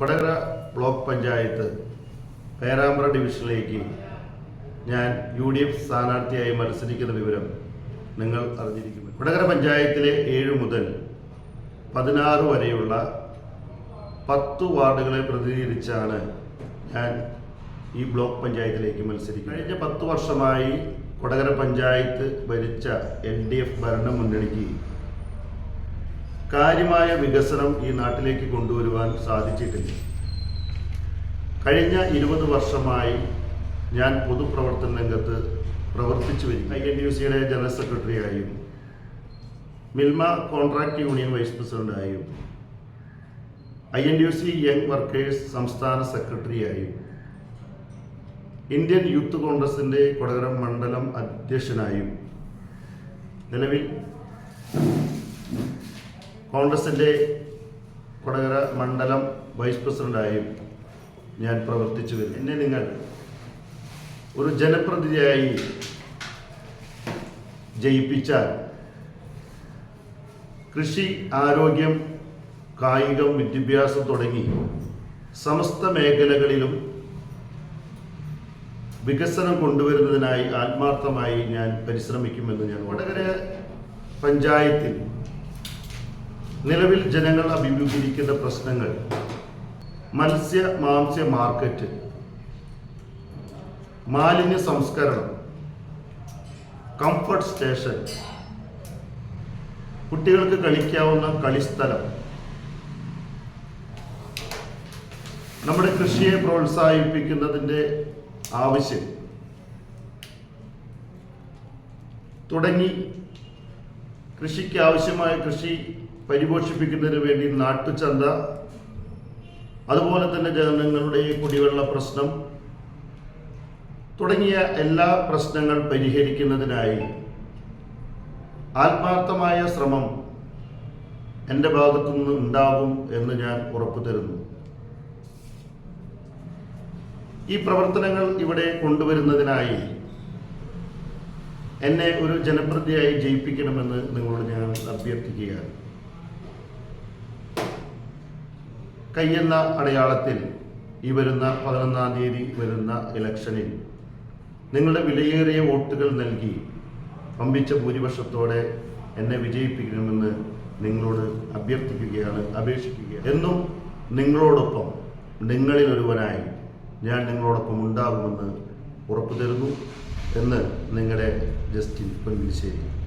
Kodakara block panchayat Perambra ഡിവിഷനിലേക്ക് ഞാൻ U D F സ്ഥാനാർത്ഥിയായി മത്സരിക്കുന്ന വിവരം നിങ്ങൾ അറിഞ്ഞിരിക്കുന്നു. കൊടകര പഞ്ചായത്തിലെ ഏഴ് മുതൽ പതിനാറ് വരെയുള്ള പത്ത് വാർഡുകളെ പ്രതിനിധീകരിച്ചാണ് ഞാൻ ഈ ബ്ലോക്ക് പഞ്ചായത്തിലേക്ക് മത്സരിക്കുന്നത്. കഴിഞ്ഞ പത്ത് വർഷമായി കൊടകര പഞ്ചായത്ത് ഭരിച്ച എൽ ഡി എഫ് ഭരണ മുന്നണിക്ക് കാര്യമായ വികസനം ഈ നാട്ടിലേക്ക് കൊണ്ടുവരുവാൻ സാധിച്ചിട്ടില്ല. കഴിഞ്ഞ ഇരുപത് വർഷമായി ഞാൻ പൊതുപ്രവർത്തന രംഗത്ത് പ്രവർത്തിച്ചു വരും ഐ എൻ യു സിയുടെ ജനറൽ സെക്രട്ടറിയായും Milma contract union vice പ്രസിഡന്റായും I N U C young workers സംസ്ഥാന സെക്രട്ടറിയായും ഇന്ത്യൻ യൂത്ത് കോൺഗ്രസിന്റെ കൊടകര മണ്ഡലം അധ്യക്ഷനായും നിലവിൽ കോൺഗ്രസിന്റെ കൊടകര മണ്ഡലം വൈസ് പ്രസിഡന്റായും ഞാൻ പ്രവർത്തിച്ചു വരും എന്നെ നിങ്ങൾ ഒരു ജനപ്രതിനിധിയായി ജയിപ്പിച്ചാൽ കൃഷി ആരോഗ്യം കായികം വിദ്യാഭ്യാസം തുടങ്ങി സമസ്ത മേഖലകളിലും വികസനം കൊണ്ടുവരുന്നതിനായി ആത്മാർത്ഥമായി ഞാൻ പരിശ്രമിക്കുമെന്ന് ഞാൻ വടകര പഞ്ചായത്തിൽ നിലവിൽ ജനങ്ങൾ അഭിമുഖീകരിക്കുന്ന പ്രശ്നങ്ങൾ. മത്സ്യ മാംസ്യ മാർക്കറ്റ്. മാലിന്യ സംസ്കരണം. Comfort station. കുട്ടികൾക്ക് കളിക്കാവുന്ന കളിസ്ഥലം. നമ്മുടെ കൃഷിയെ പ്രോത്സാഹിപ്പിക്കുന്നതിന്റെ ആവശ്യം. തുടങ്ങി. കൃഷിക്ക് ആവശ്യമായ കൃഷി പരിപോഷിപ്പിക്കുന്നതിന് വേണ്ടി നാട്ടുചന്ത അതുപോലെ തന്നെ ജനങ്ങളുടെ കുടിവെള്ള പ്രശ്നം തുടങ്ങിയ എല്ലാ പ്രശ്നങ്ങൾ പരിഹരിക്കുന്നതിനായി ആത്മാർത്ഥമായ ശ്രമം എന്റെ ഭാഗത്തുനിന്ന് ഉണ്ടാകും എന്ന് ഞാൻ ഉറപ്പു തരുന്നു ഈ പ്രവർത്തനങ്ങൾ ഇവിടെ കൊണ്ടുവരുന്നതിനായി എന്നെ ഒരു ജനപ്രതിയായി ജയിപ്പിക്കണമെന്ന് നിങ്ങളോട് ഞാൻ അഭ്യർത്ഥിക്കുകയാണ്. കയ്യെന്ന അടയാളത്തിൽ ഈ വരുന്ന പതിനൊന്നാം തീയതി വരുന്ന ഇലക്ഷനിൽ നിങ്ങളുടെ വിലയേറിയ വോട്ടുകൾ നൽകി പമ്പിച്ച ഭൂരിപക്ഷത്തോടെ എന്നെ വിജയിപ്പിക്കണമെന്ന് നിങ്ങളോട് അഭ്യർത്ഥിക്കുകയാണ് അപേക്ഷിക്കുകയാണ്. എന്നും നിങ്ങളോടൊപ്പം നിങ്ങളിൽ ഒരുവനായി ഞാൻ നിങ്ങളോടൊപ്പം ഉണ്ടാകുമെന്ന് ഉറപ്പു തരുന്നു എന്ന് നിങ്ങളുടെ ജസ്റ്റിൻ പൊൻവിശ്ശേരി